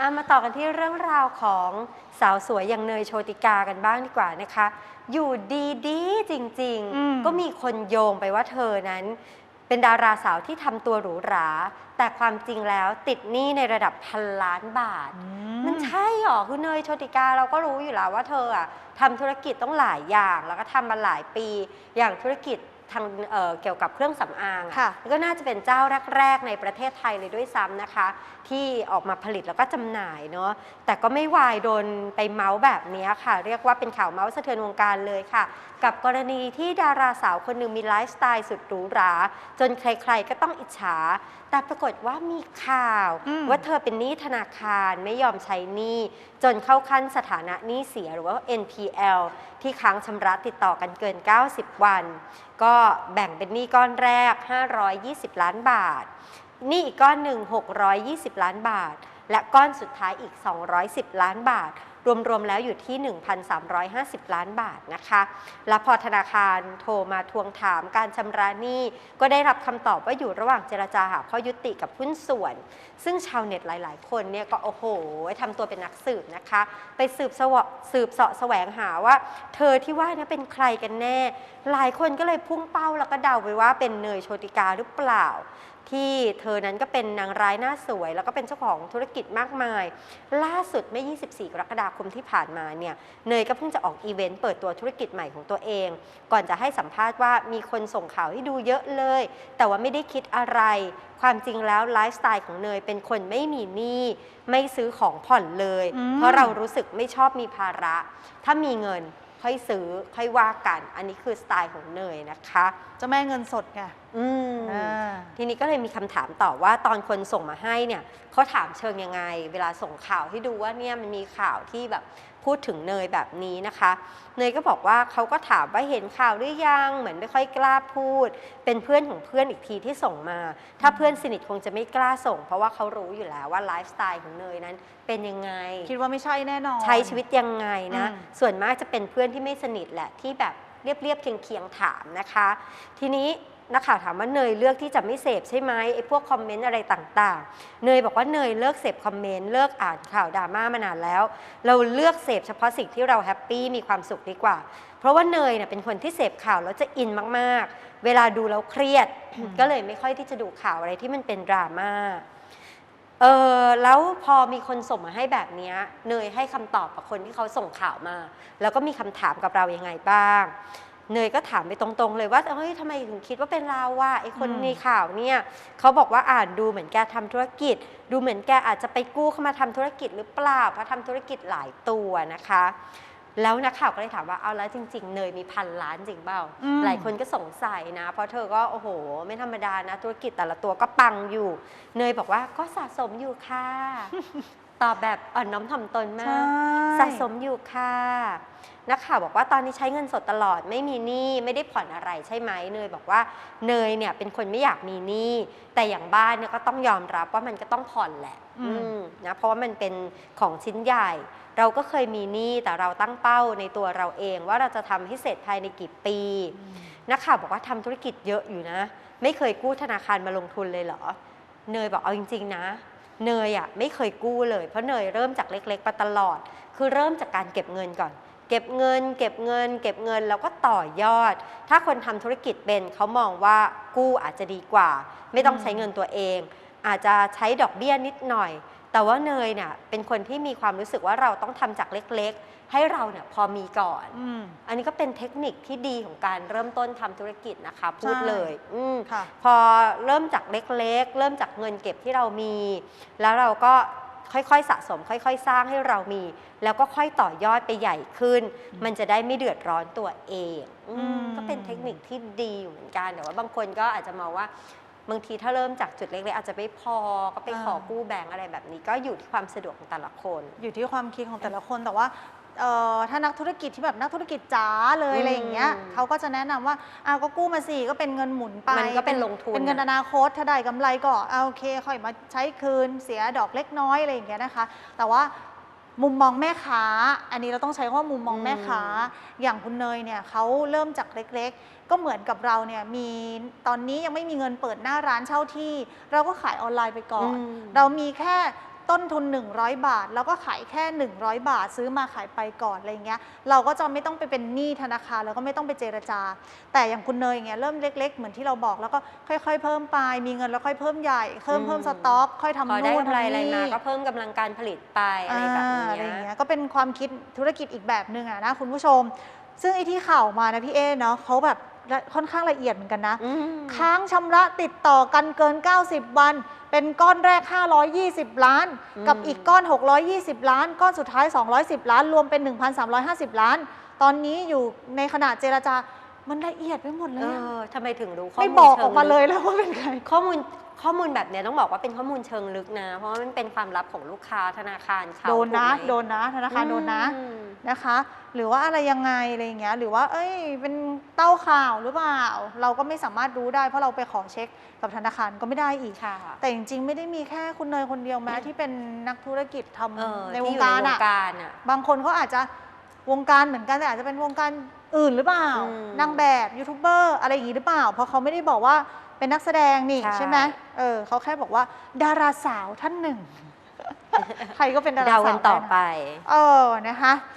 อะมาต่อกันที่เรื่องราวของสาวสวยอย่างเนยโชติกากันบ้างดีกว่านะคะ อยู่ดีดีๆจริง อืม ๆ ก็มีคนโยงไปว่าเธอนั้น เป็นดาราสาวที่ทำตัวหรูหรา แต่ความจริงแล้วติดหนี้ในระดับพันล้านบาท มันใช่หรอคือเนยโชติกาเราก็รู้อยู่แล้วว่าเธออะทำธุรกิจต้องหลายอย่าง แล้วก็ทำมาหลายปี อย่างธุรกิจ ทางเอ่อเกี่ยวกับเครื่องสำอางอะค่ะแล้วก็น่าจะเป็นเจ้าแรก ๆ ในประเทศไทยเลยด้วยซ้ำนะคะ ที่ออกมาผลิตแล้วก็จำหน่ายเนาะแต่ก็ไม่วายโดนไปเมาส์แบบนี้ค่ะ เรียกว่าเป็นข่าวเมาส์สะเทือนวงการเลยค่ะ กับกรณีที่ดาราสาวคนหนึ่งมีไลฟ์สไตล์สุดหรูหรา จนใคร ๆ ก็ต้องอิจฉา แต่ปรากฏว่ามีข่าวอืมว่าเธอเป็นหนี้ธนาคารไม่ยอมใช้หนี้จนเข้าขั้นสถานะหนี้เสียหรือว่า NPL ที่ค้างชำระติดต่อกันเกิน 90 วัน ก็แบ่งเป็นหนี้ก้อนแรก 520 ล้านบาทหนี้อีกก้อนหนึ่ง620 ล้านบาท และก้อนสุดท้ายอีก 210 ล้านบาท รวมๆแล้วอยู่ที่ 1,350 ล้านบาทนะคะ และพอธนาคารโทรมาทวงถามการชำระหนี้ ก็ได้รับคำตอบว่าอยู่ระหว่างเจรจาหาข้อยุติกับหุ้นส่วน ซึ่งชาวเน็ตหลาย ๆ คนเนี่ยก็โอ้โหทำตัวเป็นนักสืบนะคะ ไปสืบสวสืบเสาะแสวงหาว่า เธอที่ว่านี่เป็นใครกันแน่ หลายคนก็เลยพุ่งเป้าแล้วก็เดาไปว่าเป็นเนยโชติกาหรือเปล่าที่เธอนั้นก็เป็นนางร้ายหน้าสวย แล้วก็เป็นเจ้าของธุรกิจมากมาย ล่าสุดเมื่อ 24 กรกฎาคมที่ผ่านมาเนี่ยเนยก็เพิ่งจะออกอีเวนต์เปิดตัวธุรกิจใหม่ของตัวเอง ก่อนจะให้สัมภาษณ์ว่ามีคนส่งข่าวให้ดูเยอะเลย แต่ว่าไม่ได้คิดอะไร ความจริงแล้วไลฟ์สไตล์ของเนยเป็นคนไม่มีหนี้ไม่ซื้อของผ่อนเลยอืมเพราะเรารู้สึกไม่ชอบมีภาระ ถ้ามีเงินค่อยซื้อค่อยว่ากัน อันนี้คือสไตล์ของเนยนะคะเจ้าแม่เงินสดไง อืมอ่า ทีนี้ก็เลยมีคำถามต่อว่าตอนคนส่งมาให้เนี่ยเขาถามเชิงยังไง เวลาส่งข่าวให้ดูว่าเนี่ยมันมีข่าวที่แบบพูดถึงเนยแบบนี้นะคะ เนยก็บอกว่าเขาก็ถามว่าเห็นข่าวหรือยังเหมือนไม่ค่อยกล้าพูด เป็นเพื่อนของเพื่อนอีกทีที่ส่งมา ถ้าเพื่อนสนิทคงจะไม่กล้าส่ง เพราะว่าเขารู้อยู่แล้วว่าไลฟ์สไตล์ของเนยนั้นเป็นยังไง คิดว่าไม่ใช่แน่นอน ใช้ชีวิตยังไงนะ อืม ส่วนมากจะเป็นเพื่อนที่ไม่สนิทแหละที่แบบเรียบเรียบๆเคียงเคียงๆถามนะคะ ทีนี้ นักข่าวถามว่าเนยเลือกที่จะไม่เสพใช่ไหมไอ้พวกคอมเมนต์อะไรต่างๆ เนยบอกว่าเนยเลิกเสพคอมเมนต์เลิกอ่านข่าวดราม่ามานานแล้ว เราเลือกเสพเฉพาะสิ่งที่เราแฮปปี้มีความสุขดีกว่า เพราะว่าเนยเนี่ยเป็นคนที่เสพข่าวแล้วจะอินมากๆ เวลาดูแล้วเครียด ก็เลยไม่ค่อยที่จะดูข่าวอะไรที่มันเป็นดราม่าเออแล้วพอมีคนส่งมาให้แบบเนี้ยเนยให้คำตอบกับคนที่เขาส่งข่าวมา แล้วก็มีคำถามกับเรายังไงบ้าง เนยก็ถามไปตรงๆ เลยว่าเฮ้ยทำไมถึงคิดว่าเป็นเราว่าไอ้คนอืมในข่าวเนี่ยเขาบอกว่าอ่านดูเหมือนแกทำธุรกิจ ดูเหมือนแกอาจจะไปกู้เข้ามาทำธุรกิจหรือเปล่าเพราะทำธุรกิจหลายตัวนะคะแล้วนักข่าวก็เลยถามว่าเอาแล้วจริง ๆ เนยมีพันล้านจริงเปล่าอืมหลายคนก็สงสัยนะ เพราะเธอก็โอ้โห ไม่ธรรมดานะ ธุรกิจแต่ละตัวก็ปังอยู่ เนยบอกว่าก็สะสมอยู่ค่ะ ตอบแบบอ่อนน้อมถ่อมตนมาใช่กสะสมอยู่ค่ะนักข่าวบอกว่าตอนนี้ใช้เงินสดตลอดไม่มีหนี้ไม่ได้ผ่อนอะไรใช่ไหมเนยบอกว่าเนยเนี่ยเป็นคนไม่อยากมีหนี้แต่อย่างบ้านเนี่ยก็ต้องยอมรับว่ามันก็ต้องผ่อนแหละอืมอืมนะเพราะว่ามันเป็นของชิ้นใหญ่ เราก็เคยมีหนี้แต่เราตั้งเป้าในตัวเราเองว่าเราจะทำให้เสร็จภายในกี่ปีนักข่าวบอกว่าทำธุรกิจเยอะอยู่นะ ไม่เคยกู้ธนาคารมาลงทุนเลยเหรอ เนยบอกเอาจริง ๆ นะ เนยอะไม่เคยกู้เลย เพราะเนยเริ่มจากเล็กๆมาตลอด คือเริ่มจากการเก็บเงินก่อน เก็บเงิน เก็บเงิน เก็บเงินแล้วก็ต่อยอด ถ้าคนทำธุรกิจเป็นเขามองว่ากู้อาจจะดีกว่า ไม่ต้องใช้เงินตัวเอง อาจจะใช้ดอกเบี้ยนิดหน่อย แต่ว่าเนยเนี่ยเป็นคนที่มีความรู้สึกว่าเราต้องทำจากเล็กๆ ให้เราเนี่ยพอมีก่อนอืมอันนี้ก็เป็นเทคนิคที่ดีของการเริ่มต้นทำธุรกิจนะคะ พูดใช่เลยอืมค่ะพอเริ่มจากเล็กๆ เริ่มจากเงินเก็บที่เรามี แล้วเราก็ค่อยๆ สะสม ค่อย ๆ สร้างให้เรามี แล้วก็ค่อยต่อยอดไปใหญ่ขึ้น มันจะได้ไม่เดือดร้อนตัวเองอืมอืมก็เป็นเทคนิคที่ดีอยู่เหมือนกันแต่ว่าบางคนก็อาจจะมองว่าบางทีถ้าเริ่มจากจุดเล็กๆอาจจะไม่พอก็ไปขอกู้แบงก์อะไรแบบนี้ ก็อยู่ที่ความสะดวกของแต่ละคน อยู่ที่ความคิดของแต่ละคนแต่ว่า เอ่อถ้านักธุรกิจที่แบบนักธุรกิจจ๋าเลยอืมอะไรอย่างเงี้ยเขาก็จะแนะนำว่าอ้าวก็กู้มาสิก็เป็นเงินหมุนไป มันก็เป็นลงทุน เป็นเงินอนาคตถ้าได้กำไรก็เอาโอเคค่อยมาใช้คืนเสียดอกเล็กน้อยอะไรอย่างเงี้ยนะคะ แต่ว่ามุมมองแม่ค้า อันนี้เราต้องใช้คำว่ามุมมองแม่ค้า อย่างคุณเนยเนี่ยเขาเริ่มจากเล็กๆ ก็เหมือนกับเราเนี่ยมีตอนนี้ยังไม่มีเงินเปิดหน้าร้านเช่าที่ เราก็ขายออนไลน์ไปก่อน อืม เรามีแค่ ต้นทุน 100 บาท แล้วก็ขายแค่ 100 บาท ซื้อมาขายไปก่อนอะไรเงี้ยเราก็จะไม่ต้องไปเป็นหนี้ธนาคารแล้วก็ไม่ต้องไปเจรจา แต่อย่างคุณเนยอย่างเงี้ยเริ่มเล็ก ๆ เหมือนที่เราบอกแล้วก็ค่อยๆ เพิ่มไป มีเงินแล้วค่อยเพิ่มใหญ่เพิ่มอืมเพิ่มสต็อก ค่อยทำพอได้นู่นกำไรทำอะไรมานี่ก็เพิ่มกำลังการผลิตไปอะไรแบบอ่าอะไรนี้อย่างเงี้ยก็เป็นความคิดธุรกิจอีกแบบหนึ่งอะนะคุณผู้ชม ซึ่งไอ้ที่ข่าวมานะพี่เอเนาะเขาแบบละค่อนข้างละเอียดเหมือนกันนะ อืม ค้างชำระติดต่อกันเกิน 90 วัน เป็นก้อนแรก 520 ล้านอืมกับอีกก้อน 620 ล้าน ก้อนสุดท้าย 210 ล้าน รวมเป็น 1,350 ล้าน ตอนนี้อยู่ในขณะเจรจา มันละเอียดไปหมดเลเอยอะอทำไมถึงรู้ข้อไม่มูลบอกเชิอองกมาเลยแล้วว่าเป็นใคร ข้อมูลข้อมูลแบบเนี้ยต้องบอกว่าเป็นข้อมูลเชิงลึกนะ เพราะว่ามันเป็นความลับของลูกค้าธนาคารเขาโดนนะ ถูกไหมโดนนะธนาคารโดนนะ อืม นะคะ หรือว่าอะไรยังไงอะไรอย่างเงี้ยหรือว่า เอ้ย เป็นเต้าข่าวหรือเปล่า เราก็ไม่สามารถรู้ได้ เพราะเราไปขอเช็คกับธนาคารก็ไม่ได้อีก ค่ะ แต่จริงๆ ไม่ได้มีแค่คุณเนยคนเดียวแม้ที่เป็นนักธุรกิจทำเออในวที่งอยู่การในวอะงการอะบางคนเขาอาจจะวงการเหมือนกันแต่อาจจะเป็นวงการอื่นหรือเปล่าอืมนางแบบยูทูบเบอร์อะไรอย่างงี้หรือเปล่า เพราะเขาไม่ได้บอกว่าเป็นนักแสดงนี่ใช่ใช่ไหมเออเขาแค่บอกว่า ดาราสาวท่านหนึ่งใครก็เป็นดาราเดาสาวกันต่อด้นะไป เออนะคะ